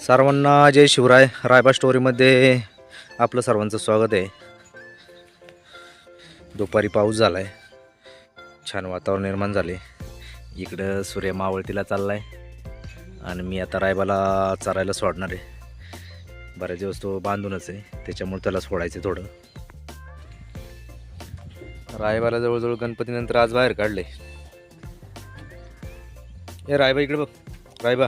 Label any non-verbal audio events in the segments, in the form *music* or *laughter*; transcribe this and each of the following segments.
सर्वांना जय शिवराय. रायबा स्टोरीमध्ये आपलं सर्वांचं स्वागत आहे. दुपारी पाऊस झाला आहे छान वातावरण निर्माण झाले. इकडं सूर्य मावळतीला चालला आहे आणि मी आता रायबाला चरायला सोडणार आहे. बऱ्याच दिवस तो बांधूनच आहे. त्याच्यामुळे त्याला सोडायचं थोडं. रायबाला जवळजवळ गणपतीनंतर आज बाहेर काढले ए रायबा इकडे बघ. रायबा.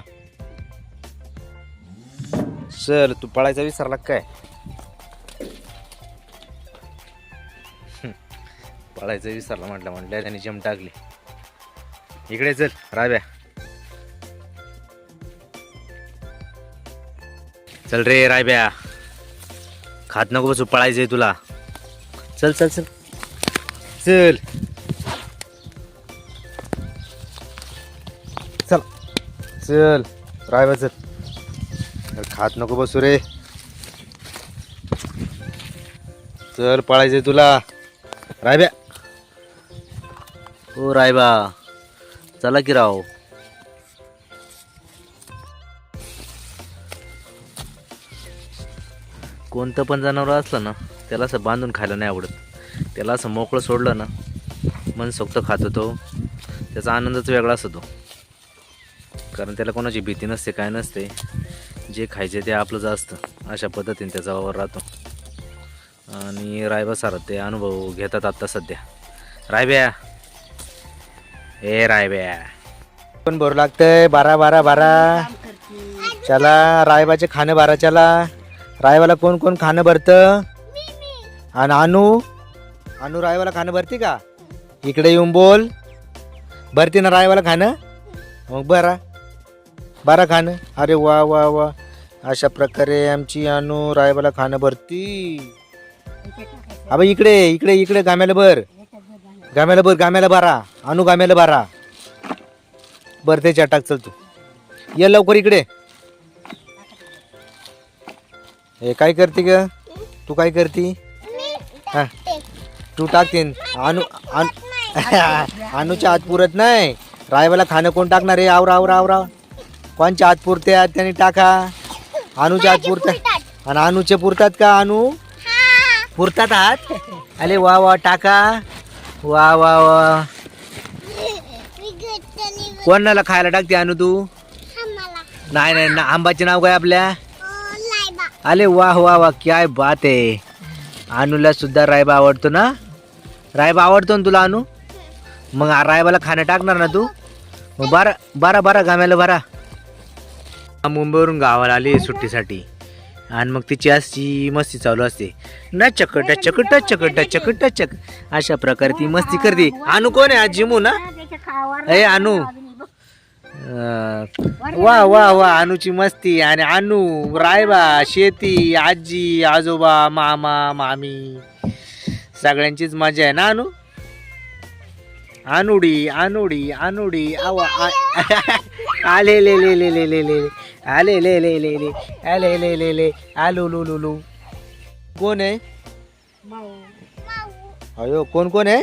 चल तू पळायचा विसरला काय? पळायचं विसरला म्हटलं म्हटलं त्याने जम टाकली. इकडे चल राब्या. चल रे रायब्या खात नको बसू पळायचंय तुला. चल चल चल. चल. चल. चल रायबा चल. खात नको बसू रे. चल पळायचंय तुला. रायब्या. हो रायबा. चला की राव. कोणतं पण जनावर असलं ना त्याला असं बांधून खायला नाही आवडत. त्याला असं मोकळं सोडलं ना मन सोक्त खातो तो त्याचा आनंदच वेगळा असतो. कारण त्याला कोणाची भीती नसते काय नसते. जे खायचे ते आपलंच असतं. अशा पद्धतीने त्याचा वावर राहतो. आणि रायबा सारं ते अनुभव घेतात आत्ता सध्या. रायब्या. ए रायब्या. पण बरं लागतंय. बारा बारा बारा. चला रायबाचे खाणं बारा चला. रायबाला कोण कोण खाणं भरतं? आणि अनु? अनु रायबाला खाणं भरते का? इकडे येऊन बोल. भरते ना रायबाला खाणं? मग बरा. बारा खाणं. अरे वा वा वा. अशा प्रकारे आमची अनु रायबाला खाणं भरती. अबे इकडे इकडे इकडे गाम्याला बर गाम्याला बर गाम्याला बारा. अनु गाम्याला बारा. बर ते टाक चल तू. ये लवकर इकडे. हे काय करते ग? तू काय करते? हा. तू टाकते. अनु अनु *laughs* अनुच्या हात पुरत नाही. रायबाला खाणं कोण टाकणार आहे? आवरा आवरा आवरा. कोणच्या हात पुरते? आहेत त्यांनी टाका. अनुच्या हात पुरतात. आणि अनुचे पुरतात का अनु? पुरतात हात अरे वा वा टाका. वा वा वा. कोणाला खायला टाकते अनु तू? नाही नाही ना आंबाचे नाव काय आपल्या? अरे वा वा वा काय बात आहे. अनुला सुद्धा रायबा आवडतो ना? रायबा आवडतो ना तुला अनु? मग रायबाला खाणं टाकणार ना तू? बारा बारा बारा गाम्याला बारा. मुंबईवरून गावाला आली सुट्टीसाठी. आणि मग तिची अशी मस्ती चालू असते. ना नचक टचक टचक टचक टचक अशा प्रकारे ती मस्ती करते. अनु कोण आहे जिमू ना? ए अनु वा वा वा अनुची मस्ती. आणि अनु रायबा शेती आजी आजोबा मामा मामी. सगळ्यांचीच मजा आहे ना अनु अनुडी अनुडी अनुडी आवा आ- *laughs* आले ले ले ले ले ले ले. आले ले ले ले ले. आले ले ले ले. आलो लू लू लू. कोण आहे? अयो कोण कोण आहे?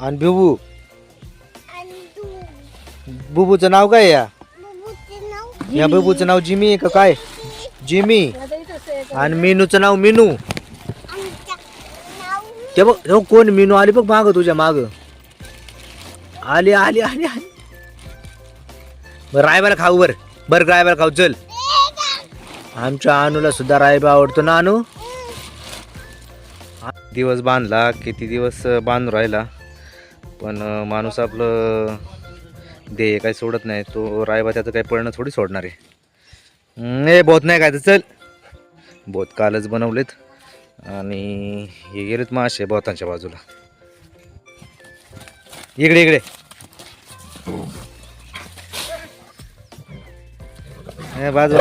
आणि बिबू? बुबूचं नाव काय या? या बिबूचं नाव जिमी आहे का काय? जिमी. आणि मीनूचं नाव मेनू. ते बघ हो कोण मेनू आली बघ माग तुझ्या माग. आली आली आली आली. रायबाला खाऊ बर. बर रायबाला खाऊ चल. आमच्या अनुला सुद्धा रायबा आवडतो ना अनु? दिवस बांधला किती दिवस बांधून राहिला. पण माणूस आपलं ध्येय काही सोडत नाही तो रायबा त्याचं काही पळणं थोडी सोडणार आहे. ए बोत नाही काय तर चल. बोत कालच बनवलेत. आणि हे गेलेत मासे बोतांच्या बाजूला. इकडे इकडे. ए, बाजू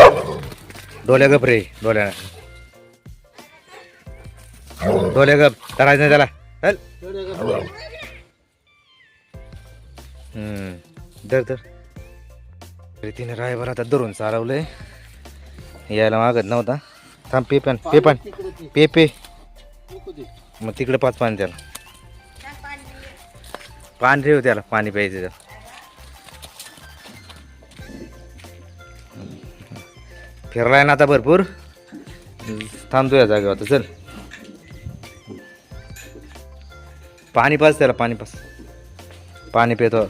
डोल्या गप रे डोल्या डोल्या गप करायचं नाही त्याला. चल. धर धर. तिने रायभर आता धरून चालवलंय. यायला मागत नव्हता. थांब पे पण पे पण. पे पे. मग तिकडे पाच पाणी त्याला. पाणी ठेव हो त्याला पाणी प्यायचं त्याला. फिरलाय ना आता भरपूर. थांबतो या जागेवर आता चल. पाणी पास त्याला पाणी पास पाणी पितो.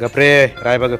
गपरे राय बघ.